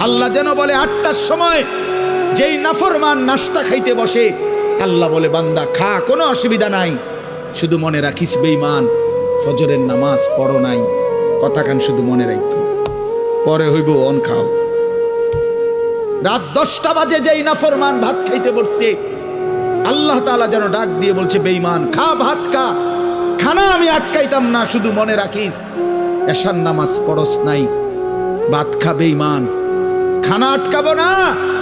আল্লাহ যেন বলে আটটার সময় যেই নাফরমান নাস্তা খাইতে বসে, আল্লাহ বলে, বান্দা, খা, কোনো অসুবিধা নাই। শুধু মনে রাখিস বেইমান ফজরের নামাজ পড়ো নাই। কথাখান শুধু মনে রাখ পরে হইব, অন খাও। রাত দশটা বাজে যেই নাফরমান ভাত খাইতে বসছে, আল্লাহ তাআলা যেন ডাক দিয়ে বলছে, বেঈমান, খা, ভাত খা। খানা আমি আটকাইতাম না, শুধু মনে রাখিস। এশার নামাজ পড়স নাই। ভাত খা, বেঈমান। খানা আটকাবো না,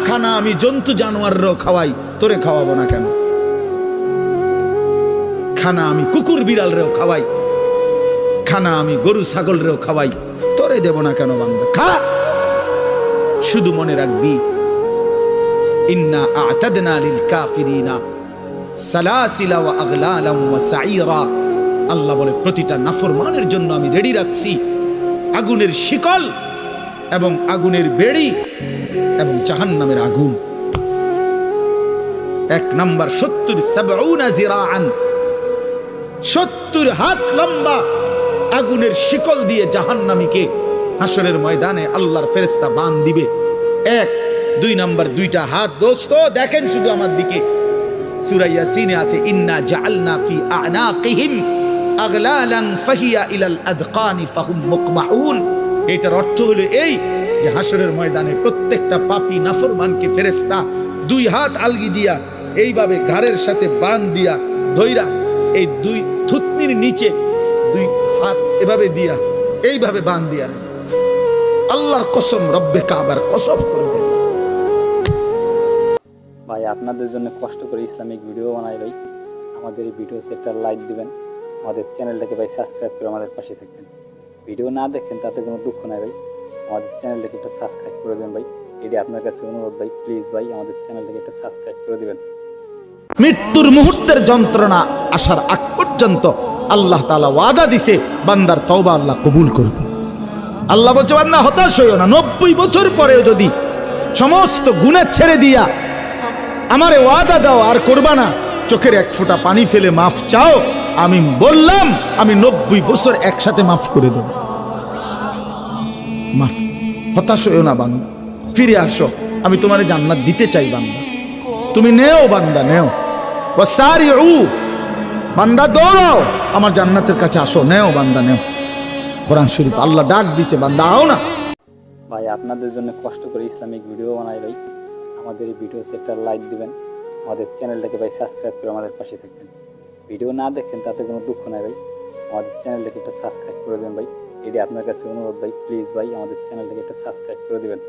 খানা আমি জন্তু জানোয়াররাও খাওয়াই, তোরে খাওয়াবো না কেন? খানা আমি কুকুর বিড়ালরেও খাওয়াই, খানা আমি গরু ছাগলরেও খাওয়াই, তোরে দেব না কেন বান্দা? খা! শুধু মনে রাখবি, ইন্না আ'তাদনা লিল কাফিরিনা সালাসিলা ওয়া আগলালাম ওয়া সাইরা আল্লাহ বলে, প্রতিটা নাফরমানের জন্য আমি রেডি রাখছি, আগুনের শিকল এবং আগুনের বেড়ি এবং জাহান্নামের আগুন। এক নাম্বার সত্তর জিরাআন। সত্তর হাত লম্বা আগুনের শিকল দিয়ে জাহান্নামীকে হাসরের ময়দানে আল্লাহর ফেরেস্তা বান দিবে। এক, দুই নাম্বার দুইটা হাত। দোস্ত, দেখেন শুধু আমার দিকে। সূরা ইয়াসিনে আছে, ইন্না জাআলনা ফি আনাকিহিম আগলালান ফাহিয়া ইলাল আদকানি ফাহুম মুকমাহুন এটার অর্থ হলো এই যে হাসরের ময়দানে প্রত্যেকটা পাপী, নাফরমানকে ফেরেস্তা দুই হাত আলগি দিয়া, এইভাবে ঘাড়ের সাথে বান দিয়া ধইরা এই দুই থুতনির নিচে দুই হাত এভাবে দিয়া, এইভাবে বান দিয়া আল্লাহর কসম, রব্বে কাবার কসম করবে ভাই, আপনাদের জন্য কষ্ট করে ইসলামিক ভিডিও বানাই ভাই। আমাদের এই ভিডিওতে একটা লাইক দিবেন। আমাদের চ্যানেলটাকে ভাই সাবস্ক্রাইব করে আমাদের পাশে থাকবেন। ভিডিও না দেখেন, তাতে কোনো দুঃখ নাই ভাই। আমাদের চ্যানেলটাকে একটা সাবস্ক্রাইব করে দেবেন ভাই। এটি আপনার কাছে অনুরোধ ভাই প্লিজ ভাই, আমাদের চ্যানেলটাকে একটা সাবস্ক্রাইব করে দেবেন। মৃত্যুর মুহূর্তের যন্ত্রণা আসার আগ পর্যন্ত আল্লাহ তাআলা ওয়াদা দিছে, বান্দার তওবা আল্লাহ কবুল করবে আল্লাহ বলছে, বান্দা, হতাশ হইও না। নব্বই বছর পরেও যদি সমস্ত গুণা ছেড়ে দিয়া আমারে ওয়াদা দাও আর করবা না, চোখের এক ফোঁটা পানি ফেলে মাফ চাও আমি বললাম, আমি নব্বই বছর একসাথে মাফ করে দেব। মাফ, হতাশ হইও না বান্দা। ফিরে আসো, আমি তোমার জান্নাত দিতে চাই বান্দা। তুমি নেও বান্দা, নেও। ওয়াসারিউ, বান্দা দৌড়াও। আমার জান্নাতের কাছে আসো, নেও বান্দা, নেও। কোরআন শরীফ আল্লাহ ডাক দিছে, বান্দা আও না। ভাই, আপনাদের জন্য কষ্ট করে ইসলামিক ভিডিও বানাই ভাই। আমাদের এই ভিডিওতে একটা লাইক দিবেন। আমাদের চ্যানেলটাকে ভাই সাবস্ক্রাইব করে আমাদের পাশে থাকবেন। ভিডিও না দেখেন, তাতে কোনো দুঃখ নাই ভাই। আমাদের চ্যানেলটাকে একটা সাবস্ক্রাইব করে দেবেন ভাই। এটি আপনার কাছে অনুরোধ ভাই প্লিজ ভাই, আমাদের চ্যানেলটাকে একটা সাবস্ক্রাইব করে দেবেন।